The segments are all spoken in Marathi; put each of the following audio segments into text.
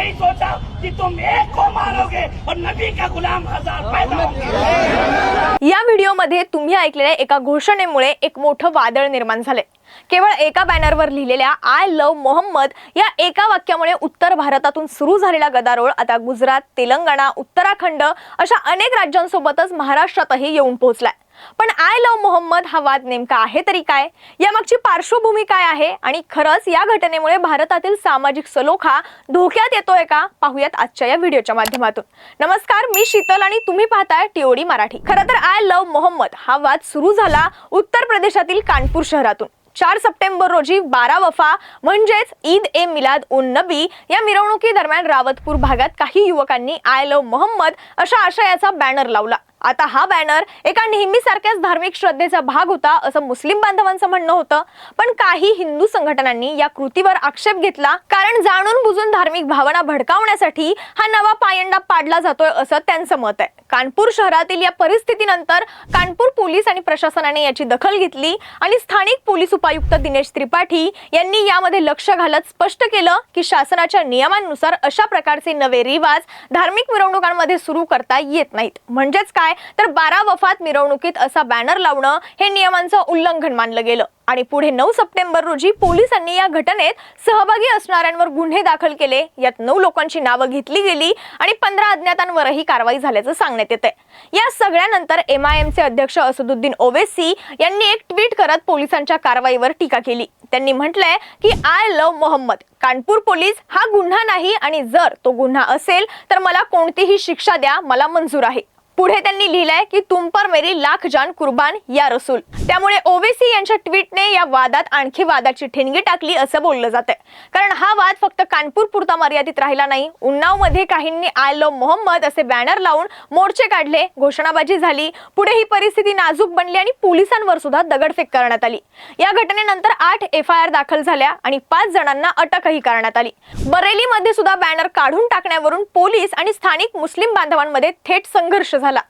वही सोचा कि तुम एक को मारोगे और नबी का गुलाम हजार पैदा हो या व्हिडिओमध्ये तुम्ही ऐकलेल्या एका घोषणेमुळे एक मोठं वादळ निर्माण झालंय. केवळ एका बॅनरवर लिहिलेल्या आय लव मोहम्मद या एका वाक्यामुळे उत्तर भारतातून सुरू झालेला गदारोळ आता गुजरात तेलंगणा उत्तराखंड अशा अनेक राज्यांसोबतच महाराष्ट्रातही येऊन पोहोचलाय. पण आय लव्ह मोहम्मद हा वाद नेमका आहे तरी काय? यामागची पार्श्वभूमी काय आहे? आणि खरंच या घटनेमुळे भारतातील सामाजिक सलोखा धोक्यात येतोय का? पाहूयात आजच्या या व्हिडिओच्या माध्यमातून. नमस्कार मी शीतल आणि तुम्ही पाहताय टीओडी मराठी. खरं तर आय लव्ह मोहम्मद हा वाद सुरू झाला उत्तर प्रदेशातील कानपूर शहरातून. चार सप्टेंबर रोजी बारा वफा म्हणजेच ईद ए मिलाद उन नबी या मिरवणुकीदरम्यान रावतपूर भागात काही युवकांनी आय लव्ह मोहम्मद अशा आशयाचा बॅनर लावला. आता हा बॅनर एका नेहमीसारख्याच धार्मिक श्रद्धेचा भाग होता असं मुस्लिम बांधवांचं म्हणणं होतं. पण काही हिंदू संघटनांनी या कृतीवर आक्षेप घेतला. कारण जाणून बुजून धार्मिक भावना भडकावण्यासाठी हा नवा पायंडा पाडला जातोय असं त्यांचं मत आहे. कानपूर शहरातील या परिस्थितीनंतर कानपूर पोलीस आणि प्रशासनाने याची दखल घेतली आणि स्थानिक पोलीस उपायुक्त दिनेश त्रिपाठी यांनी यामध्ये लक्ष घालत स्पष्ट केलं की शासनाच्या नियमांनुसार अशा प्रकारचे नवे रिवाज धार्मिक मिरवणुकांमध्ये सुरू करता येत नाहीत. म्हणजेच काय? तर बारा वफात मिरवणुकीत असा बॅनर लावणं हे नियमांचं उल्लंघन मानलं गेलं. आणि पुढे नऊ सप्टेंबर रोजी पोलिसांनी या घटनेत सहभागी असणाऱ्यांवर गुन्हे दाखल केले. यात नऊ लोकांची नावं घेतली गेली आणि पंधरा अज्ञातांवरही कारवाई झाल्याचं सांगण्यात येते या सगळ्यानंतर एम आय एमचे अध्यक्ष असदुद्दीन ओवेसी यांनी एक ट्विट करत पोलिसांच्या कारवाईवर टीका केली. त्यांनी म्हटलंय की I love Mohammad. Kanpur police हा गुन्हा नाही आणि जर तो गुन्हा असेल तर मला कोणतीही शिक्षा द्या. मला मंजूर आहे. पुढे त्यांनी लिहिलंय की तुम पर मेरी लाख जान कुर्बान या रसूल. त्यामुळे ओवेसी यांच्या ट्विटने या वादात आणखी वादाची ठिणगी टाकली असं बोललं जातंय. कारण हा वाद फक्त कानपूर पुरता मर्यादित राहिला नाही. उन्नावमध्ये काहींनी आय लव्ह मोहम्मद असे बॅनर लावून मोर्चे काढले घोषणाबाजी झाली पुढे ही परिस्थिती नाजूक बनली आणि पोलिसांवर सुद्धा दगडफेक करण्यात आली. या घटनेनंतर आठ एफ आय आर दाखल झाल्या आणि पाच जणांना अटकही करण्यात आली. बरेलीमध्ये सुद्धा बॅनर काढून टाकण्यावरून पोलीस आणि स्थानिक मुस्लिम बांधवांमध्ये थेट संघर्ष झाला. సంఘాల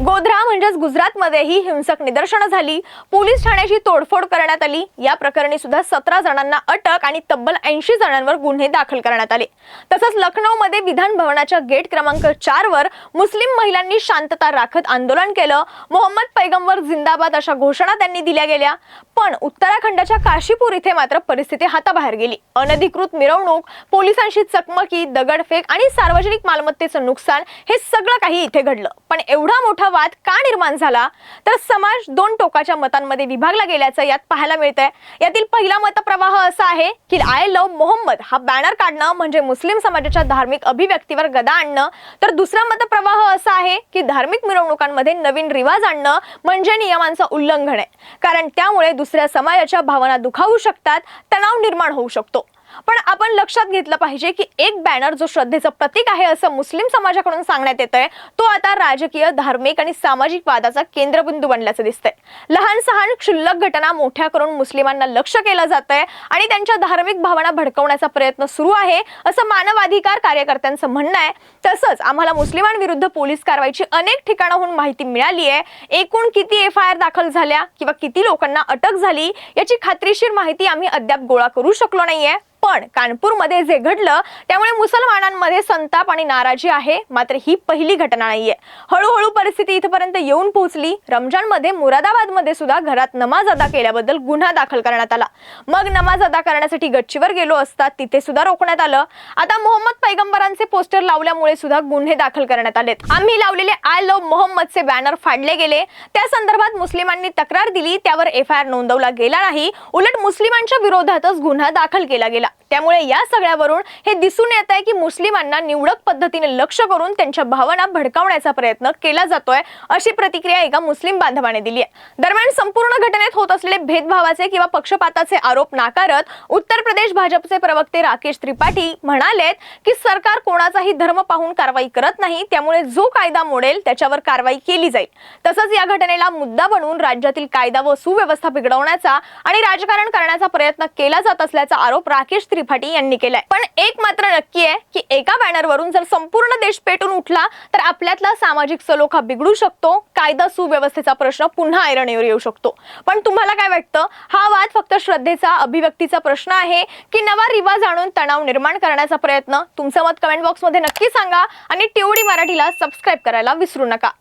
गोध्रा म्हणजेच गुजरातमध्येही हिंसक निदर्शनं झाली. पोलीस ठाण्याची तोडफोड करण्यात आली. या प्रकरणी सुद्धा सतरा जणांना अटक आणि तब्बल ऐंशी जणांवर गुन्हे दाखल करण्यात आले. तसंच लखनौमध्ये विधान भवनाच्या गेट क्रमांक चार वर मुस्लिम महिलांनी शांतता राखत आंदोलन केलं. मोहम्मद पैगंबर जिंदाबाद अशा घोषणा त्यांनी दिल्या गेल्या. पण उत्तराखंडाच्या काशीपूर इथे मात्र परिस्थिती हाताबाहेर गेली. अनधिकृत मिरवणूक पोलिसांशी चकमकी दगडफेक आणि सार्वजनिक मालमत्तेचं नुकसान हे सगळं काही इथे घडलं. पण एवढा मोठा वाद का निर्माण झाला? तर समाज दोन टोकाच्या मतांमध्ये विभागला गेल्याचं यात पाहायला मिळतंय. यातील पहिला मतप्रवाह असा आहे की आय लव मोहम्मद हा बॅनर काढणं म्हणजे मुस्लिम समाजाच्या धार्मिक अभिव्यक्तीवर गदा आणणं. तर दुसरा मतप्रवाह असा आहे की धार्मिक मिरवणुकांमध्ये नवीन रिवाज आणणं म्हणजे नियमांचं उल्लंघन आहे. कारण त्यामुळे दुसऱ्या समाजाच्या भावना दुखावू शकतात तणाव निर्माण होऊ शकतो. पण आपण लक्षात घेतलं पाहिजे की एक बॅनर जो श्रद्धेचं प्रतीक आहे असं मुस्लिम समाजाकडून सांगण्यात येत आहे तो आता राजकीय धार्मिक आणि सामाजिक वादाचा केंद्रबिंदू बनल्याचं दिसतंय. लहान सहान क्षुल्लक घटना मोठ्या करून मुस्लिमांना लक्ष केलं जात आहे आणि त्यांच्या धार्मिक भावना भडकवण्याचा प्रयत्न सुरू आहे असं मानवाधिकार कार्यकर्त्यांचं म्हणणं आहे. तसंच आम्हाला मुस्लिमांविरुद्ध पोलीस कारवाईची अनेक ठिकाणाहून माहिती मिळाली आहे. एकूण किती एफ आय आर दाखल झाल्या किंवा किती लोकांना अटक झाली याची खात्रीशीर माहिती आम्ही अद्याप गोळा करू शकलो नाहीये. पण कानपूरमध्ये जे घडलं त्यामुळे मुसलमानांमध्ये संताप आणि नाराजी आहे. मात्र ही पहिली घटना नाहीये. हळूहळू परिस्थिती इथपर्यंत येऊन पोहोचली. रमजानमध्ये मुरादाबादमध्ये सुद्धा घरात नमाज अदा केल्याबद्दल गुन्हा दाखल करण्यात आला. मग नमाज अदा करण्यासाठी गच्चीवर गेलो असता तिथे सुद्धा रोखण्यात आलं. आता मोहम्मद पैगंबरांचे पोस्टर लावल्यामुळे सुद्धा गुन्हे दाखल करण्यात आलेत. आम्ही लावलेले आय लव्ह मोहम्मदचे बॅनर फाडले गेले. त्या संदर्भात मुस्लिमांनी तक्रार दिली. त्यावर एफ आय आर नोंदवला गेला नाही. उलट मुस्लिमांच्या विरोधातच गुन्हा दाखल केला गेला. that त्यामुळे या सगळ्यावरून हे दिसून येत आहे की मुस्लिमांना निवडक पद्धतीने लक्ष करून त्यांच्या भावना भडकावण्याचा प्रयत्न केला जातोय अशी प्रतिक्रिया एका मुस्लिम बांधवाने दिली आहे. दरम्यान संपूर्ण घटनेत होत असलेले भेदभावाचे किंवा पक्षपाताचे आरोप नाकारत उत्तर प्रदेश भाजपचे प्रवक्ते राकेश त्रिपाठी म्हणालेत की सरकार कोणाचाही धर्म पाहून कारवाई करत नाही त्यामुळे जो कायदा मोडेल त्याच्यावर कारवाई केली जाईल. तसंच या घटनेला मुद्दा बनवून राज्यातील कायदा व सुव्यवस्था बिघडवण्याचा आणि राजकारण करण्याचा प्रयत्न केला जात असल्याचा आरोप राकेश त्रिपाठी त्रिपाठी यांनी केलाय. पण एक मात्र नक्की आहे की एका बॅनरवरून जर संपूर्ण देश पेटून उठला तर आपल्यातला सामाजिक सलोखा बिघडू शकतो कायदा सुव्यवस्थेचा प्रश्न पुन्हा ऐरणीवर येऊ शकतो. पण तुम्हाला काय वाटतं हा वाद फक्त श्रद्धेचा अभिव्यक्तीचा प्रश्न आहे की नवा रिवाज आणून तणाव निर्माण करण्याचा प्रयत्न? तुमचं मत कमेंट बॉक्समध्ये नक्की सांगा आणि टिवडी मराठीला सबस्क्राईब करायला विसरू नका.